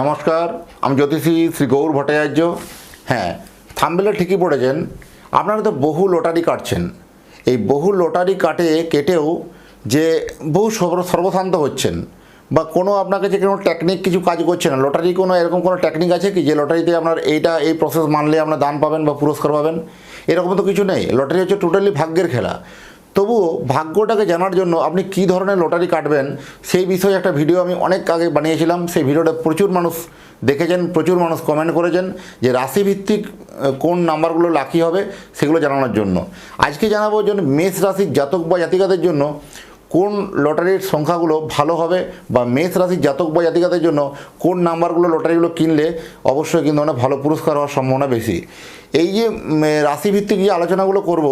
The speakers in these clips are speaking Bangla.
নমস্কার, আমি জ্যোতিষী শ্রী গৌর ভট্টাচার্য। হ্যাঁ থাম্বেলে ঠিকই পড়েছেন, আপনারা তো বহু লটারি কাটছেন। এই বহু লটারি কাটে, কেটেও যে বহু সর্বশান্ত হচ্ছেন। বা কোনো আপনার কাছে কোনো টেকনিক কিছু কাজ করছে না। লটারি কোনো, এরকম কোনো টেকনিক আছে কি? যে লটারিতে আপনার এইটা, এই প্রসেস মানলে আপনার দান পাবেন বা পুরস্কার পাবেন? এরকম তো কিছু নেই। লটারি হচ্ছে টোটালি ভাগ্যের খেলা। তবুও ভাগ্যটাকে জানার জন্য আপনি কি ধরনের লটারি কাটবেন, সেই বিষয়ে একটা ভিডিও আমি অনেক আগে বানিয়েছিলাম। সেই ভিডিওটা প্রচুর মানুষ দেখেছেন, প্রচুর মানুষ কমেন্ট করেছেন যে রাশিভিত্তিক কোন নাম্বারগুলো লাকি হবে সেগুলো জানানোর জন্য। আজকে জানাব জন্য মেষ রাশির জাতক বা জাতিকাদের জন্য কোন লটারির সংখ্যাগুলো ভালো হবে বা মেষ রাশির জাতক বা জাতিকাদের জন্য কোন নাম্বারগুলো লটারিগুলো কিনলে অবশ্যই কিন্তু অনেক ভালো পুরস্কার হওয়ার সম্ভাবনা বেশি। এই যে রাশিভিত্তিক যে আলোচনাগুলো করব,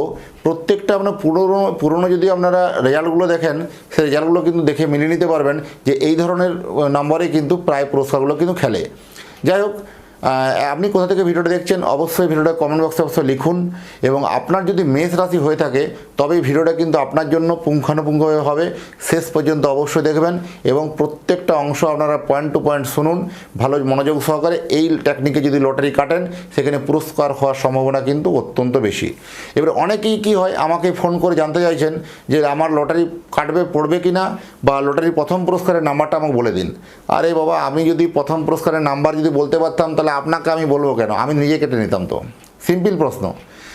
প্রত্যেকটা আপনার পুরনো পুরনো যদি আপনারা রেজাল্টগুলো দেখেন, সেই রেজাল্টগুলো কিন্তু দেখে মিলিয়ে নিতে পারবেন যে এই ধরনের নাম্বারে কিন্তু প্রায় পুরস্কারগুলো কিন্তু খেলে। যাই হোক আপনি কোথা থেকে ভিডিওটা দেখছেন, অবশ্যই ভিডিওটা কমেন্ট বক্সে অবশ্যই লিখুন এবং আপনার যদি মেষ রাশি হয়ে থাকে, তবে ভিডিওটা কিন্তু আপনার জন্য পুঙ্খানুপুঙ্খভাবে হবে। শেষ পর্যন্ত অবশ্যই দেখবেন এবং প্রত্যেকটা অংশ আপনারা পয়েন্ট টু পয়েন্ট শুনুন। ভালো মনোযোগ সহকারে এই টেকনিকে যদি লটারি কাটেন, সেখানে পুরস্কার হওয়ার সম্ভাবনা কিন্তু অত্যন্ত বেশি। এবার অনেকেই কি হয়, আমাকে ফোন করে জানতে চাইছেন যে আমার লটারি কাটবে, পড়বে কি না বা লটারির প্রথম পুরস্কারের নাম্বারটা আমাকে বলে দিন। আরে বাবা, আমি যদি প্রথম পুরস্কারের নাম্বার যদি বলতে পারতাম, তাহলে আপনাকে আমি বলব কেন? আমি নিজে কেটে নিতাম তো। সিম্পল প্রশ্ন।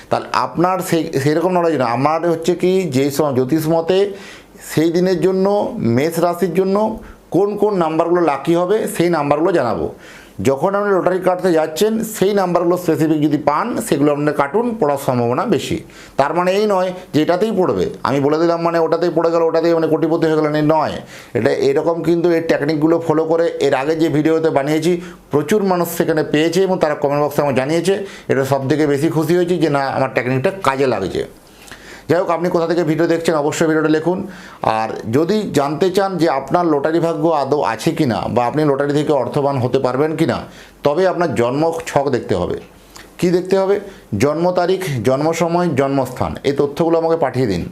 তাহলে আপনার সেই সেরকম নলেজ না আমার হচ্ছে কি, যেই সময় জ্যোতিষ মতে সেই দিনের জন্য, মেষ রাশির জন্য কোন কোন নাম্বারগুলো লাকি হবে, সেই নাম্বারগুলো জানাব। যখন আপনি লটারি কাটতে যাচ্ছেন, সেই নাম্বারগুলো স্পেসিফিক যদি পান, সেগুলো আপনার কাটুন পড়ার সম্ভাবনা বেশি। তার মানে এই নয় যে এটাতেই পড়বে। আমি বলে দিলাম মানে ওটাতেই পড়ে গেল, ওটাতেই মানে কোটিপতি হয়ে গেলেন নয়। এটা এরকম কিন্তু এই টেকনিকগুলো ফলো করে এর আগে যে ভিডিওতে বানিয়েছি, প্রচুর মানুষ সেখানে পেয়েছে এবং তারা কমেন্ট বক্সে আমাকে জানিয়েছে। এটা সব থেকে বেশি খুশি হয়েছি যে না, আমার টেকনিকটা কাজে লাগছে। যাই হোক, আপনি কোথা থেকে ভিডিও দেখছেন, অবশ্যই ভিডিওটা লিখুন। আর যদি জানতে চান যে আপনার লটারি ভাগ্য আদৌ আছে কি না বা আপনি লটারি থেকে অর্থবান হতে পারবেন কি না তবে আপনার জন্ম ছক দেখতে হবে। কি দেখতে হবে? জন্ম তারিখ, জন্ম সময়, জন্মস্থান, এই তথ্যগুলো আমাকে পাঠিয়ে দিন।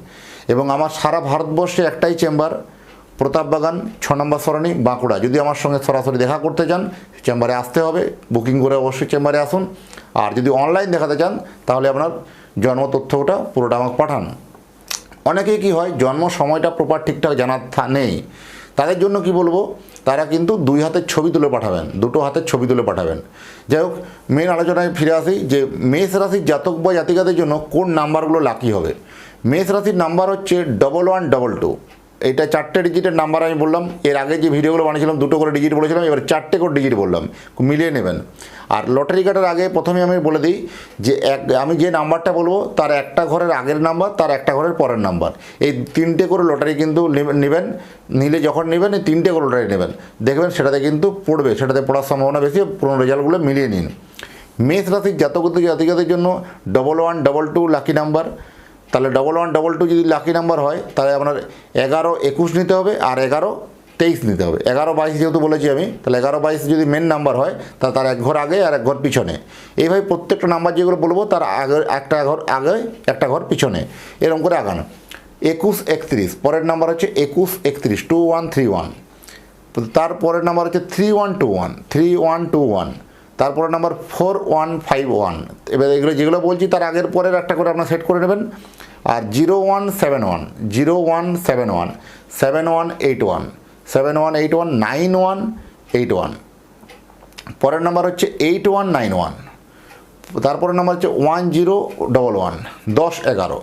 এবং আমার সারা ভারতবর্ষে একটাই চেম্বার প্রতাপবাগান ছ নম্বর সরণি, বাঁকুড়া। যদি আমার সঙ্গে সরাসরি দেখা করতে চান, চেম্বারে আসতে হবে। বুকিং করে অবশ্যই চেম্বারে আসুন। আর যদি অনলাইন দেখাতে চান, তাহলে আপনার জন্ম তথ্যটা পুরোটা আমাকে পাঠান। অনেকেই কি হয়, জন্ম সময়টা প্রপার ঠিকঠাক জানার নেই। তাদের জন্য কি বলব, তারা কিন্তু দুই হাতের ছবি তুলে পাঠাবেন, দুটো হাতের ছবি তুলে পাঠাবেন। যাই হোক মেন আলোচনায় ফিরে আসি যে, মেষ রাশির জাতক বা জাতিকাদের জন্য কোন নাম্বারগুলো লাকি হবে? মেষ রাশির নাম্বার হচ্ছে ডবল ওয়ান ডবল টু এটা চারটে ডিজিটের নাম্বার আমি বললাম, এর আগে যে ভিডিওগুলো বানিয়েছিলাম, দুটো করে ডিজিট বলেছিলাম, এবার চারটে করে ডিজিট বললাম। মিলিয়ে নেবেন। আর লটারি কাটার আগে প্রথমে আমি বলে দিই যে এক, আমি যে নাম্বারটা বলব, তার একটা ঘরের আগের নাম্বার তার একটা ঘরের পরের নাম্বার এই তিনটে করে লটারি কিন্তু নেবে- নেবেন, নিলে যখন নেবেন, এই তিনটে করে লটারি নেবেন। দেখবেন সেটাতে কিন্তু পড়বে, সেটাতে পড়ার সম্ভাবনা বেশি, পুরনো রেজাল্টগুলো মিলিয়ে নিন। মেষ রাশির জাতক জাতিকাদের জন্য double one double two lucky number তাহলে ডবল ওয়ান ডবল টু যদি লাকি নাম্বার হয়, তাহলে আপনার এগারো একুশ নিতে হবে আর এগারো তেইশ নিতে হবে। এগারো বাইশ যেহেতু বলেছি আমি, তাহলে এগারো বাইশ যদি মেন নাম্বার হয় তাহলে তার এক ঘর আগে আর এক ঘর পিছনে। এইভাবে প্রত্যেকটা নাম্বার যেগুলো বলব, তার আগে, একটা ঘর আগে, একটা ঘর পিছনে। এরকম করে আগানো। একুশ একত্রিশ, পরের নাম্বার হচ্ছে একুশ একত্রিশ টু ওয়ান থ্রি ওয়ান তারপরের নাম্বার হচ্ছে three one two one three one two one তারপরে number four one five one এবার এগুলো যেগুলো বলছি, তার আগের পরের একটা করে আপনার সেট করে নেবেন। আর zero one seven one zero one seven one seven one eight one seven one eight one nine one eight one পরের নাম্বার হচ্ছে এইট ওয়ান নাইন ওয়ান তারপরের নাম্বার হচ্ছে ওয়ান জিরো ডবল ওয়ান দশ এগারো।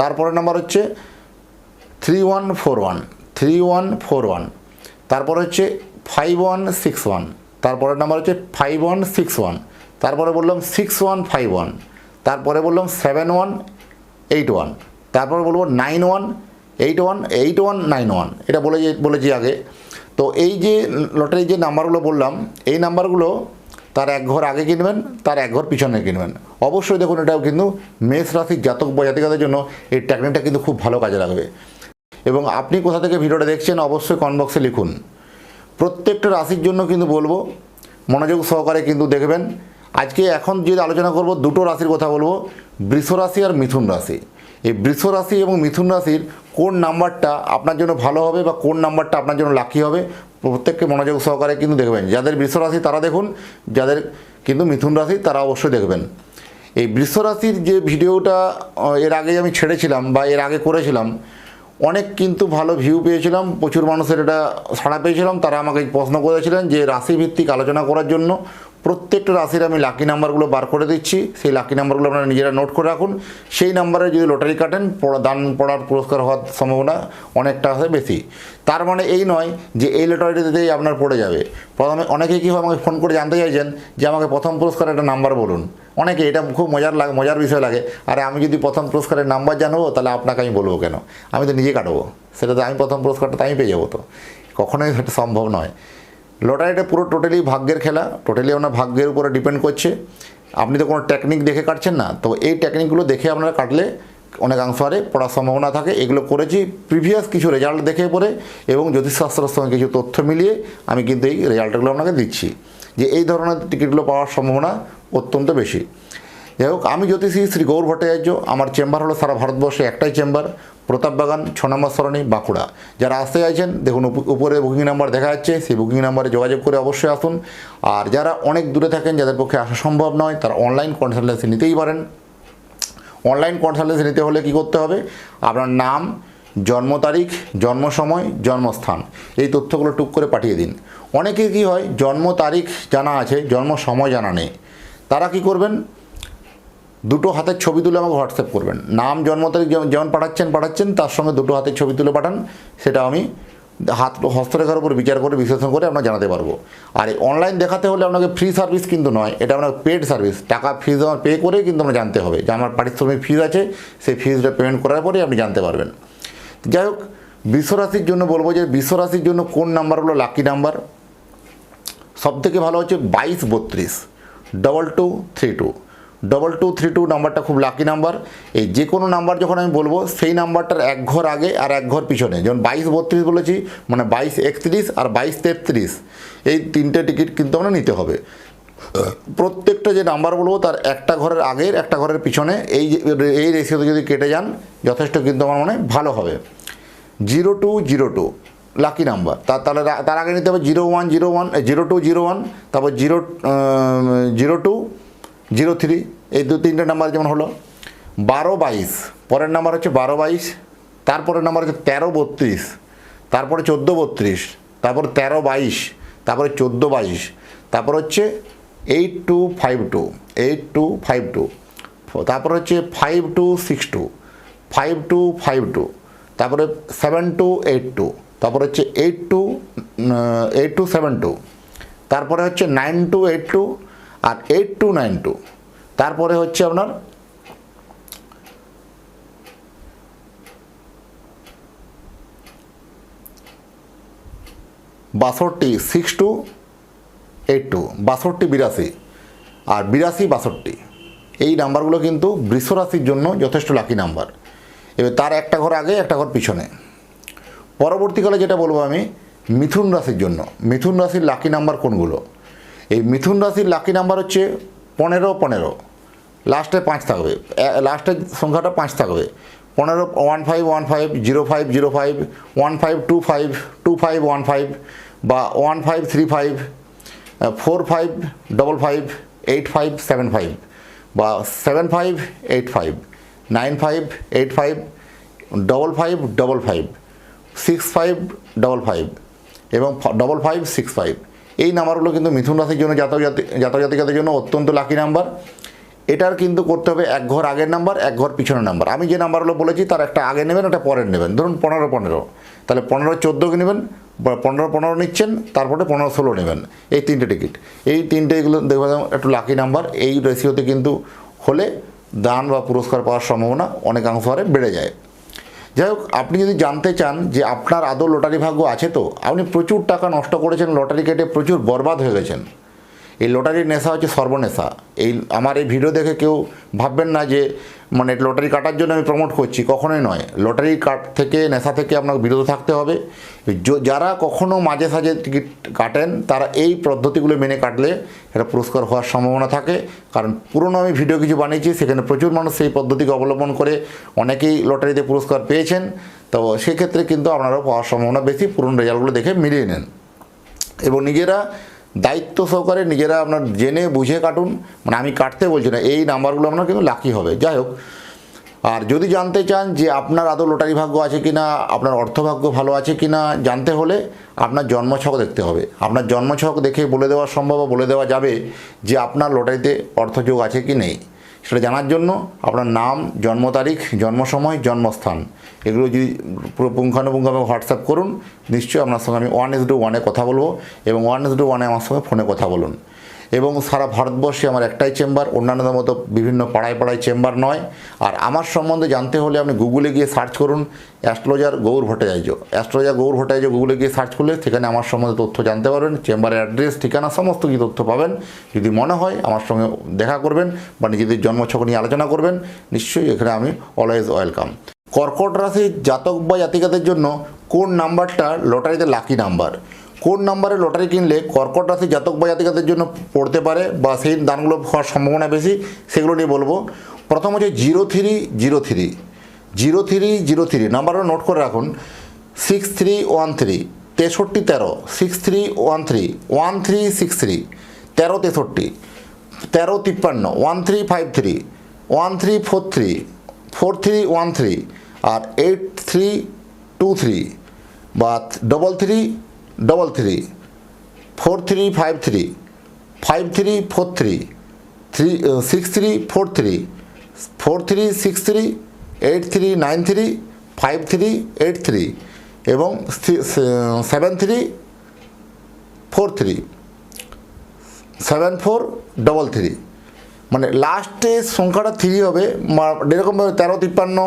তারপরের নাম্বার হচ্ছে three one four one three one four one তারপর হচ্ছে ফাইভ ওয়ান সিক্স ওয়ান তারপরের নাম্বার হচ্ছে ফাইভ ওয়ান সিক্স ওয়ান তারপরে বললাম সিক্স ওয়ান ফাইভ ওয়ান তারপরে বললাম সেভেন ওয়ান এইট ওয়ান তারপরে বলব nine one eight one eight one nine one এটা বলে বলেছি আগে। তো এই যে লটারির যে নাম্বারগুলো বললাম, এই নাম্বারগুলো তার এক ঘর আগে কিনবেন, তার এক ঘর পিছনে কিনবেন। অবশ্যই দেখুন, এটাও কিন্তু মেষ রাশির জাতক বা জাতিকাদের জন্য এই টেকনিকটা কিন্তু খুব ভালো কাজে লাগবে। এবং আপনি কোথা থেকে ভিডিওটা দেখছেন, অবশ্যই কমেন্ট বক্সে লিখুন। প্রত্যেকটা রাশির জন্য কিন্তু বলব, মনোযোগ সহকারে কিন্তু দেখবেন। আজকে এখন যে আলোচনা করব, দুটো রাশির কথা বলব, বৃষ রাশি আর মিথুন রাশি। এই বৃষ রাশি এবং মিথুন রাশির কোন নাম্বারটা আপনার জন্য ভালো হবে বা কোন নাম্বারটা আপনার জন্য লাকি হবে, প্রত্যেককে মনোযোগ সহকারে কিন্তু দেখবেন। যাদের বৃষ রাশি তারা দেখুন, যাদের কিন্তু মিথুন রাশি তারা অবশ্যই দেখবেন। এই বৃষ রাশির যে ভিডিওটা এর আগে আমি ছেড়েছিলাম বা এর আগে করেছিলাম অনেক কিন্তু ভালো ভিউ পেয়েছিলাম, প্রচুর মানুষের এটা সাড়া পেয়েছিলাম, তারা আমাকে প্রশ্ন করেছিলেন যে রাশিভিত্তিক আলোচনা করার জন্য প্রত্যেকটা রাশির আমি লাকি নাম্বারগুলো বার করে দিচ্ছি। সেই লাকি নাম্বারগুলো আপনারা নিজেরা নোট করে রাখুন। সেই নাম্বারে যদি লটারি কাটেন দান পড়ার পুরস্কার হওয়ার সম্ভাবনা অনেকটা আছে বেশি। তার মানে এই নয় যে এই লটারিটিতেই আপনার পড়ে যাবে। প্রথমে অনেকেই কী হয়, আমাকে ফোন করে জানতে চাইছেন যে আমাকে প্রথম পুরস্কার একটা নাম্বার বলুন। অনেকে এটা খুব মজার লাগে মজার বিষয় লাগে। আর আমি যদি প্রথম পুরস্কারের নাম্বার জানব, তাহলে আপনাকে আমি বলব কেন? আমি তো নিজে কাটবো। সেটা তো আমি প্রথম পুরস্কারটা তো আমি পেয়ে যাব তো। কখনোই সেটা সম্ভব নয়। লটারিটা পুরো টোটালি ভাগ্যের খেলা টোটালি আপনার ভাগ্যের উপরে ডিপেন্ড করছে। আপনি তো কোনো টেকনিক দেখে কাটছেন না, তো এই টেকনিকগুলো দেখে আপনারা কাটলে অনেকাংশ আরে পড়ার সম্ভাবনা থাকে। এগুলো করেছি প্রিভিয়াস কিছু রেজাল্ট দেখে পরে এবং জ্যোতিষশাস্ত্রের সঙ্গে কিছু তথ্য মিলিয়ে আমি কিন্তু এই রেজাল্টগুলো আপনাকে দিচ্ছি। যে এই ধরনের টিকিটগুলো পাওয়ার সম্ভাবনা অত্যন্ত বেশি। যাই হোক আমি জ্যোতিষী শ্রী গৌর ভট্টাচার্য, আমার চেম্বার হলো সারা ভারতবর্ষে একটাই চেম্বার প্রতাপবাগান ছ নম্বর সরণি, বাঁকুড়া। যারা আসতে চাইছেন, দেখুন উপ- উপরে বুকিং নাম্বার দেখা যাচ্ছে, সেই বুকিং নাম্বারে যোগাযোগ করে অবশ্যই আসুন। আর যারা অনেক দূরে থাকেন, যাদের পক্ষে আসা সম্ভব নয়, তারা অনলাইন কনসালটেন্সি নিতেই পারেন। অনলাইন কনসালটেন্সি নিতে হলে কী করতে হবে? আপনার নাম, জন্ম তারিখ, জন্ম সময়, জন্মস্থান, এই তথ্যগুলো টুক করে পাঠিয়ে দিন। অনেকের কী হয়, জন্ম তারিখ জানা আছে, জন্ম সময় জানা নেই। তারা কি করবেন? দুটো হাতের ছবি তুলে আমাকে হোয়াটসঅ্যাপ করবেন। নাম, জন্ম তারিখ যেমন পাঠাচ্ছেন পাঠাচ্ছেন, তার সঙ্গে দুটো হাতের ছবি তুলে পাঠান। সেটা আমি হাত হস্তরেখার উপর বিচার করে, বিশ্লেষণ করে আপনার জানাতে পারব। আর এই অনলাইন দেখাতে হলে আপনাকে ফ্রি সার্ভিস কিন্তু নয়, এটা আপনার পেড সার্ভিস টাকা ফিজ আমার পে করে কিন্তু আমরা জানতে হবে। যে আমার পারিশ্রমিক ফিজ আছে, সেই ফিজটা পেমেন্ট করার পরে আপনি জানতে পারবেন। যাই হোক, বিশ্বরাশির জন্য বলব যে বিশ্বরাশির জন্য কোন নাম্বারগুলো লাকি নাম্বার সব থেকে ভালো হচ্ছে বাইশ বত্রিশ double two three two double two three two নাম্বারটা খুব লাকি নাম্বার এই যে কোনো নাম্বার যখন আমি বলব, সেই নাম্বারটার এক ঘর আগে আর এক ঘর পিছনে। যেমন বাইশ বত্রিশ বলেছি মানে বাইশ একত্রিশ আর বাইশ তেত্রিশ। এই তিনটে টিকিট কিন্তু আমরা নিতে হবে। প্রত্যেকটা যে নাম্বার বলব, তার একটা ঘরের আগের, একটা ঘরের পিছনে, এই এই রেশিওতে যদি কেটে যান, যথেষ্ট কিন্তু আমার মনে ভালো হবে। Zero two zero two lucky number তার তাহলে তার আগে নিতে হবে zero one zero one zero two zero one তারপর zero zero two zero three, এই দু তিনটে নাম্বার যেমন হলো, বারো বাইশ, পরের নাম্বার হচ্ছে বারো বাইশ, তারপরের নাম্বার হচ্ছে তেরো বত্রিশ, তারপরে চোদ্দ বত্রিশ, তারপর তেরো বাইশ, তারপরে চোদ্দ বাইশ, তারপর হচ্ছে eight two five two, eight two five two, তারপর হচ্ছে five two six two, five two five two, তারপরে সেভেন টু এইট টু, তারপর হচ্ছে eight two eight two seven two, তারপরে হচ্ছে নাইন টু এইট টু আর এইট টু নাইন টু তারপরে হচ্ছে আপনার বাষট্টি সিক্স টু এইট টু বাষট্টি, বিরাশি। আর বিরাশি, বাষট্টি। এই নাম্বারগুলো কিন্তু বৃষ রাশির জন্য যথেষ্ট লাকি নাম্বার এবার তার একটা ঘর আগে, একটা ঘর পিছনে। পরবর্তীকালে যেটা বলব আমি, মিথুন রাশির জন্য। মিথুন রাশির লাকি নাম্বার কোনগুলো? এই মিথুন রাশির লাকি নাম্বার হচ্ছে পনেরো পনেরো। লাস্টে পাঁচ থাকবে। লাস্টের সংখ্যাটা পাঁচ থাকবে। পনেরো one five one five zero five zero five one five two five two five one five বা one five three five four five double five eight five seven five বা seven five eight five nine five eight five double five double five six five double five এবং ডবল ফাইভ সিক্স ফাইভ এই নাম্বারগুলো কিন্তু মিথুন রাশির জন্য জাতক জাতি- জাতক জাতিকাদের জন্য অত্যন্ত লাকি নাম্বার এটার কিন্তু করতে হবে এক ঘর আগের নাম্বার, এক ঘর পিছনের নাম্বার। আমি যে নাম্বারগুলো বলেছি, তার একটা আগে নেবেন, একটা পরের নেবেন। ধরুন পনেরো পনেরো। তাহলে পনেরো চোদ্দোকে নেবেন, পনেরো পনেরো নিচ্ছেন, তারপরে পনেরো ষোলো নেবেন। এই তিনটে টিকিট এই তিনটে এগুলো দেখবেন একটু লাকি নাম্বার এই রেশিওতে কিন্তু হলে দান বা পুরস্কার পাওয়ার সম্ভাবনা অনেকাংশ হারে বেড়ে যায়। যাই হোক আপনি যদি জানতে চান যে আপনার আদৌ লটারি ভাগ্য আছে তো, আপনি প্রচুর টাকা নষ্ট করেছেন, লটারি কেটে প্রচুর বরবাদ হয়ে গেছেন। এই লটারির নেশা হচ্ছে সর্বনেশা। এই আমার এই ভিডিও দেখে কেউ ভাববেন না যে মানে লটারি কাটার জন্য আমি প্রমোট করছি, কখনোই নয়। লটারি কাট থেকে, নেশা থেকে আপনাকে বিরত থাকতে হবে। যারা কখনো মাঝে সাঝে টিকিট কাটেন, তারা এই পদ্ধতিগুলো মেনে কাটলে এটা পুরস্কার হওয়ার সম্ভাবনা থাকে। কারণ পুরনো আমি ভিডিও কিছু বানিয়েছি, সেখানে প্রচুর মানুষ সেই পদ্ধতিকে অবলম্বন করে অনেকেই লটারিতে পুরস্কার পেয়েছেন। তো সেক্ষেত্রে কিন্তু আপনারাও পাওয়ার সম্ভাবনা বেশি, পুরনো রেজাল্টগুলো দেখে মিলিয়ে নেন। এবং নিজেরা দায়িত্ব সহকারে নিজেরা আপনার জেনে বুঝে কাটুন। মানে আমি কাটতে বলছি না, এই নাম্বারগুলো আপনার কিন্তু লাকি হবে। যাই হোক, আর যদি জানতে চান যে আপনার আদৌ লটারি ভাগ্য আছে কি না আপনার অর্থভাগ্য ভালো আছে কি না জানতে হলে আপনার জন্মছক দেখতে হবে। আপনার জন্মছক দেখে বলে দেওয়া সম্ভব বলে দেওয়া যাবে যে আপনার লটারিতে অর্থযোগ আছে কি নেই। সেটা জানার জন্য আপনার নাম, জন্ম তারিখ, জন্ম সময়, জন্মস্থান। এগুলো যদি পুরো পুঙ্খানুপুঙ্খভাবে হোয়াটসঅ্যাপ করুন, নিশ্চয়ই আপনার সঙ্গে আমি ওয়ান এস টু ওয়ানে কথা বলব এবং ওয়ান এস ডু ওয়ানে আমার সঙ্গে ফোনে কথা বলুন। এবং সারা ভারতবর্ষে আমার একটাই চেম্বার অন্যান্যদের মতো বিভিন্ন পাড়ায় পাড়ায় চেম্বার নয়। আর আমার সম্বন্ধে জানতে হলে আপনি গুগলে গিয়ে সার্চ করুন অ্যাস্ট্রোলজার গৌর ভট্টাচার্য। অ্যাস্ট্রোলজার গৌর ভট্টাচার্য গুগলে গিয়ে সার্চ করলে সেখানে আমার সম্বন্ধে তথ্য জানতে পারবেন চেম্বারের অ্যাড্রেস ঠিকানা, সমস্ত কিছু তথ্য পাবেন। যদি মনে হয় আমার সঙ্গে দেখা করবেন বা নিজেদের জন্মছক নিয়ে আলোচনা করবেন, নিশ্চয়ই এখানে আমি অলওয়েজ ওয়েলকাম কর্কট রাশির জাতক বা জাতিকাদের জন্য কোন নাম্বারটা লটারিতে লাকি নাম্বার কোন নাম্বারে লটারি কিনলে কর্কট রাশি জাতক বা জাতিকাদের জন্য পড়তে পারে বা সেই দানগুলো হওয়ার সম্ভাবনা বেশি? সেগুলো নিয়ে বলব। প্রথম হচ্ছে zero three zero three. Zero three zero three. নাম্বারটা নোট করে রাখুন। Six three, one three. তেষট্টি, তেরো। Six three, one three. One three, six three. তেরো, তেষট্টি। তেরো, তিপ্পান্ন। One three, five three. One three, four three. Four three, one three. আর এইট থ্রি টু থ্রি বা double three double three four three five three five three four three three six three four three four three six three eight three nine three five three eight three এবং seven three four three seven four double three মানে লাস্টে সংখ্যাটা থ্রি হবে এরকমভাবে তেরো, তিপ্পান্ন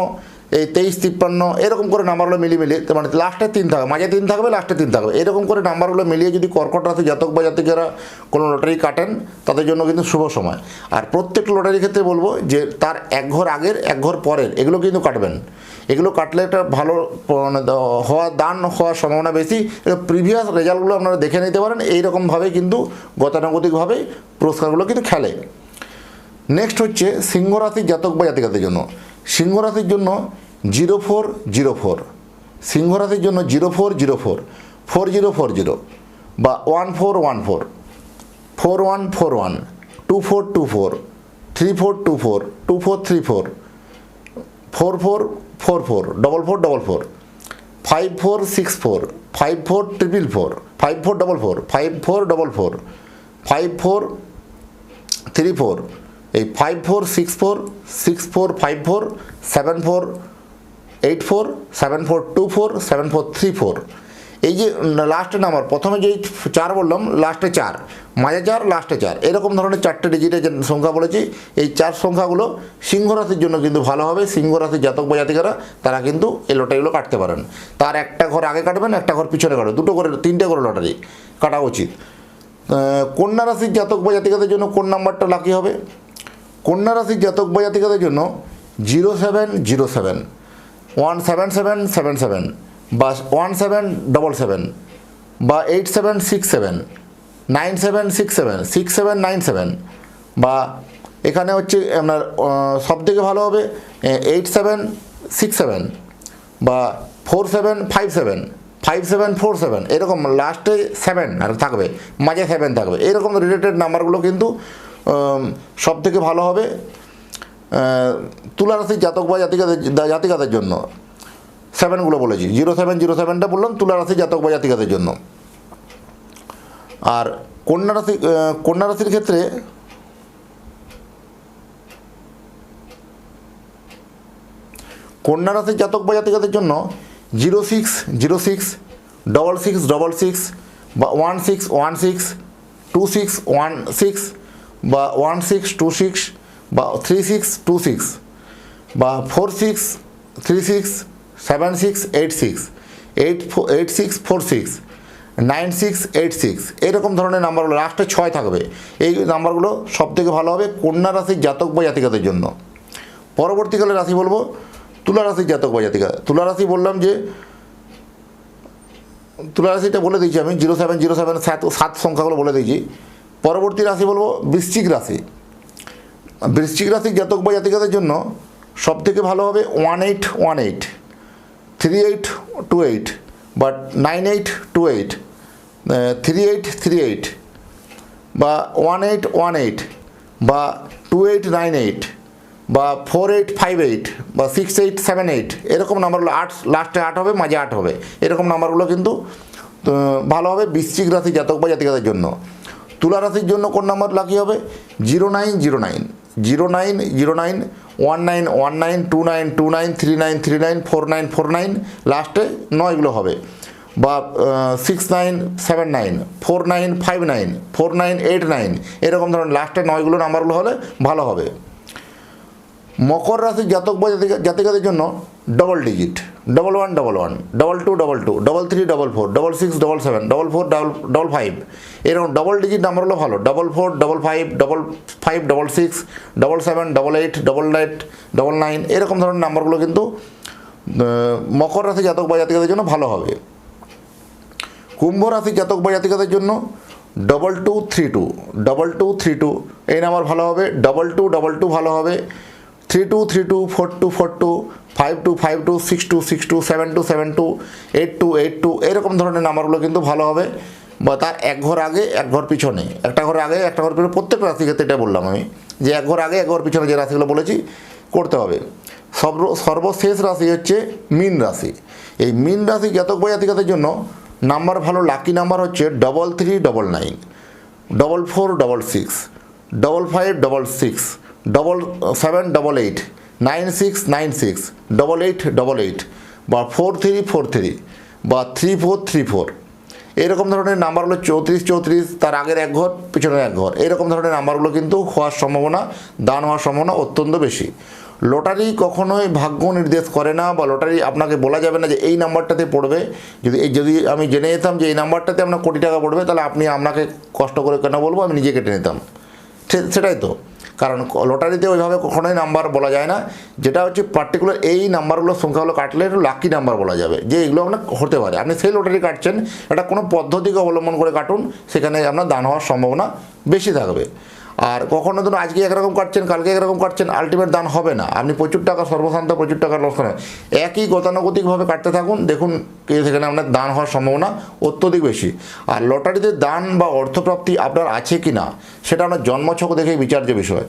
এই তেইশ, তিপ্পান্ন, এরকম করে নাম্বারগুলো মিলিয়ে মিলিয়ে মানে লাস্টে তিন থাকবে মাঝে তিন থাকবে লাস্টে তিন থাকবে। এরকম করে নাম্বারগুলো মিলিয়ে যদি কর্কট রাশি জাতক বা জাতিকেরা কোনো লটারি কাটেন, তাদের জন্য কিন্তু শুভ সময়। আর প্রত্যেক লটারির ক্ষেত্রে বলব যে তার এক ঘর আগের, এক ঘর পরের, এগুলো কিন্তু কাটবেন। এগুলো কাটলে একটা ভালো মানে হওয়া, দান হওয়ার সম্ভাবনা বেশি। প্রিভিয়াস রেজাল্টগুলো আপনারা দেখে নিতে পারেন, এইরকমভাবে কিন্তু গতানুগতিকভাবে পুরস্কারগুলো কিন্তু খেলে। নেক্সট হচ্ছে সিংহ রাশির জাতক বা জাতিকাদের জন্য। সিংহ রাশির জন্য জিরো ফোর জিরো ফোর সিংহ রাশির জন্য zero four zero four four zero four zero বা one four one four four one four one two four two four three four two four two four three four four four four four double four double four five four six four five four triple four five four double four five four double four five four three four এই five four six four six four five four seven four eight four seven four two four seven four three four এই যে লাস্টে নাম্বার প্রথমে যেই চার বললাম লাস্টে চার। মাঝে চার লাস্টে চার। এরকম ধরনের চারটে ডিজিটের যে সংখ্যা বলেছি, এই চার সংখ্যাগুলো সিংহ রাশির জন্য কিন্তু ভালো হবে। সিংহ রাশির জাতক বা জাতিকারা, তারা কিন্তু এই লটারিগুলো কাটতে পারেন। তার একটা ঘর আগে কাটবেন, একটা ঘর পিছনে কাটবেন। দুটো করে, তিনটে করে লটারি কাটা উচিত। কন্যা রাশির জাতক বা জাতিকাদের জন্য কোন নাম্বারটা লাকি হবে? কন্যা রাশির জাতক বা জাতিকাদের জন্য zero seven zero seven, one seven seven seven seven বা ওয়ান সেভেন ডবল সেভেন বা eight seven six seven, nine seven six seven six seven nine seven বা এখানে হচ্ছে আপনার সব থেকে ভালো হবে এইট সেভেন সিক্স সেভেন বা four seven five seven five seven four seven, এরকম লাস্টে সেভেন আর থাকবে, মাঝে সেভেন থাকবে, এরকম রিলেটেড নাম্বারগুলো কিন্তু সব থেকে ভালো হবে আহ, তুলা রাশির জাতক বা জাতিকাদের জাতিকাদের জন্য। সেভেনগুলো বলেছি জিরো সেভেন জিরো সেভেনটা বললাম তুলা রাশির জাতক বা জাতিকাদের জন্য। আর কন্যা রাশি কন্যা রাশির ক্ষেত্রে কন্যা রাশির জাতক বা জাতিকাদের জন্য zero six zero six double six double six বা one six one six two six one six বা ওয়ান সিক্স টু সিক্স বা থ্রি সিক্স টু সিক্স বা four six three six seven six eight six, eight eight six four six, nine six eight six, এরকম ধরনের নাম্বারগুলো লাস্টে ছয় থাকবে। এই নাম্বারগুলো সব থেকে ভালো হবে কন্যা রাশির জাতক বা জাতিকাদের জন্য। পরবর্তীকালে রাশি বলব তুলা রাশির জাতক বা জাতিকা। তুলা রাশি বললাম যে, তুলা রাশিটা বলে দিয়েছি আমি, জিরো সেভেন জিরো সেভেন, সাত সাত সংখ্যাগুলো বলে দিয়েছি। পরবর্তী রাশি বলব বৃশ্চিক রাশি। বৃশ্চিক রাশির জাতক বা জাতিকাদের জন্য সব থেকে ভালো হবে one eight one eight three eight two eight বা nine eight two eight three eight three eight বা ওয়ান এইট ওয়ান এইট বা টু এইট নাইন এইট বা ফোর এইট ফাইভ এইট বা সিক্স এইট সেভেন এইট এরকম নাম্বারগুলো আট লাস্টে আট হবে, মাঝে আট হবে। এরকম নাম্বারগুলো কিন্তু ভালো হবে বৃশ্চিক রাশি জাতক বা জাতিকাদের জন্য। তুলা রাশির জন্য কোন নাম্বার লাকি হবে? Zero nine zero nine zero nine zero nine one nine one nine two nine two nine three nine three nine four nine four nine লাস্টে নয়গুলো হবে। বা six nine seven nine four nine five nine four nine eight nine এরকম ধরনের লাস্টে নয়গুলো নাম্বারগুলো হলে ভালো হবে। মকর রাশির জাতক বা জাতিকা- জাতিকাদের জন্য double digit double one double one double two double two double three double four double six double seven double four double double five এরকম ডবল ডিজিট নাম্বার হলো ভালো। Double four double five double five double six double seven double eight double eight double nine এরকম ধরনের নাম্বারগুলো কিন্তু মকর রাশি জাতক বা জাতিকাদের জন্য ভালো হবে। কুম্ভ রাশি জাতক বা জাতিকাদের জন্য double two three two double two three two এই নাম্বার ভালো হবে। ডবল টু ডবল টু ভালো হবে। Three two three two four two four two five two five two six two six two seven two seven two eight two eight two এরকম ধরনের নাম্বারগুলো কিন্তু ভালো হবে। বা তার এক ঘর আগে, এক ঘর পিছনে। একটা ঘর আগে, একটা ঘর পিছনে। প্রত্যেক রাশি ক্ষেত্রে এটা বললাম আমি যে এক ঘর আগে, এক ঘর পিছনে যে রাশিগুলো বলেছি, করতে হবে। সর্ব, সর্বশেষ রাশি হচ্ছে মিন রাশি। এই মিন রাশি জাতক বা জাতিকাদের জন্য নাম্বার ভালো লাকি নাম্বার হচ্ছে double three double nine double four double six double five double six double seven double eight nine six nine six double eight double eight বা ফোর থ্রি ফোর থ্রি বা থ্রি ফোর থ্রি ফোর এরকম ধরনের নাম্বারগুলো চৌত্রিশ চৌত্রিশ, তার আগের এক ঘর, পিছনের এক ঘর। এরকম ধরনের নাম্বারগুলো কিন্তু হওয়ার সম্ভাবনা, দান হওয়ার সম্ভাবনা অত্যন্ত বেশি। লটারি কখনোই ভাগ্য নির্দেশ করে না, বা লটারি আপনাকে বলা যাবে না যে এই নাম্বারটাতে পড়বে। যদি, এই যদি আমি জেনে যেতাম যে এই নাম্বারটাতে আপনার কোটি টাকা পড়বে, তাহলে আপনি আপনাকে কষ্ট করে কেন বলব? আমি নিজে কেটে নিতাম। সেটাই তো। কারণ লটারিতে ওইভাবে কখনোই নাম্বার বলা যায় না। যেটা হচ্ছে পার্টিকুলার এই নাম্বারগুলোর সংখ্যাগুলো কাটলে একটু লাকি নাম্বার বলা যাবে। যে এগুলো আপনার হতে পারে। আপনি সেই লটারি কাটছেন, এটা কোনো পদ্ধতিকে অবলম্বন করে কাটুন, সেখানে আপনার দান হওয়ার সম্ভাবনা বেশি থাকবে। আর কখনো ধরুন আজকে একরকম কাটছেন, কালকে একরকম কাটছেন আলটিমেট দান হবে না। আপনি প্রচুর টাকা সর্বশান্ত প্রচুর টাকা লস করেন। একই গতানুগতিকভাবে কাটতে থাকুন, দেখুন সেখানে আপনার দান হওয়ার সম্ভাবনা অত্যধিক বেশি। আর লটারিতে দান বা অর্থপ্রাপ্তি আপনার আছে কি না সেটা আপনার জন্মছক দেখেই বিচার্য বিষয়।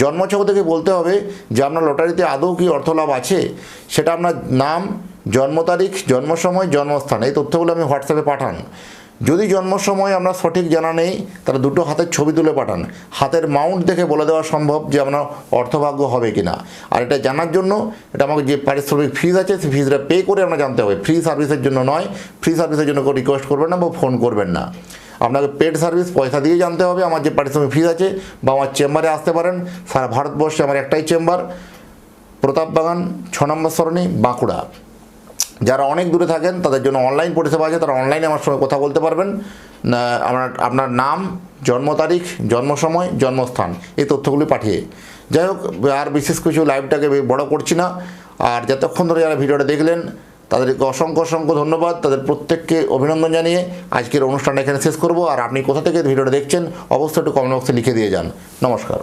জন্মছক দেখে বলতে হবে যে আপনার লটারিতে আদৌ কি অর্থলাভ আছে, সেটা আপনার নাম, জন্ম তারিখ, জন্ম সময়, জন্মস্থান, এই তথ্যগুলো আমি হোয়াটসঅ্যাপে পাঠান। যদি জন্ম সময় আমরা সঠিক জানা নেই, তাহলে দুটো হাতের ছবি তুলে পাঠান। হাতের মাউন্ট দেখে বলে দেওয়া সম্ভব যে আপনার অর্থভাগ্য হবে কি না আর এটা জানার জন্য, এটা আমাকে যে পারিশ্রমিক ফিজ আছে, সেই ফিজটা পে করে আমরা জানতে হবে। ফ্রি সার্ভিসের জন্য নয় ফ্রি সার্ভিসের জন্য কেউ রিকোয়েস্ট করবেন না বা ফোন করবেন না। আপনাকে পেড সার্ভিস পয়সা দিয়ে জানতে হবে, আমার যে পারিশ্রমিক ফিজ আছে বা আমার চেম্বারে আসতে পারেন। সারা ভারতবর্ষে আমার একটাই চেম্বার প্রতাপ বাগান, ছ নম্বর সরণি, বাঁকুড়া। যারা অনেক দূরে থাকেন তাদের জন্য অনলাইন পরিষেবা আছে তারা অনলাইনে আমার সঙ্গে কথা বলতে পারবেন। না, আপনার নাম জন্ম তারিখ জন্ম সময় জন্মস্থান এই তথ্যগুলি পাঠিয়ে। যাই হোক আর বিশেষ কিছু লাইভটাকে বড় করছি না। আর যতক্ষণ ধরে যারা ভিডিওটা দেখলেন তাদেরকে অসংখ্য অসংখ্য ধন্যবাদ। তাদের প্রত্যেককে অভিনন্দন জানিয়ে আজকের অনুষ্ঠানটা এখানে শেষ করব। আর আপনি কোথা থেকে ভিডিওটা দেখছেন অবশ্যই একটু কমেন্ট বক্সে লিখে দিয়ে যান। নমস্কার।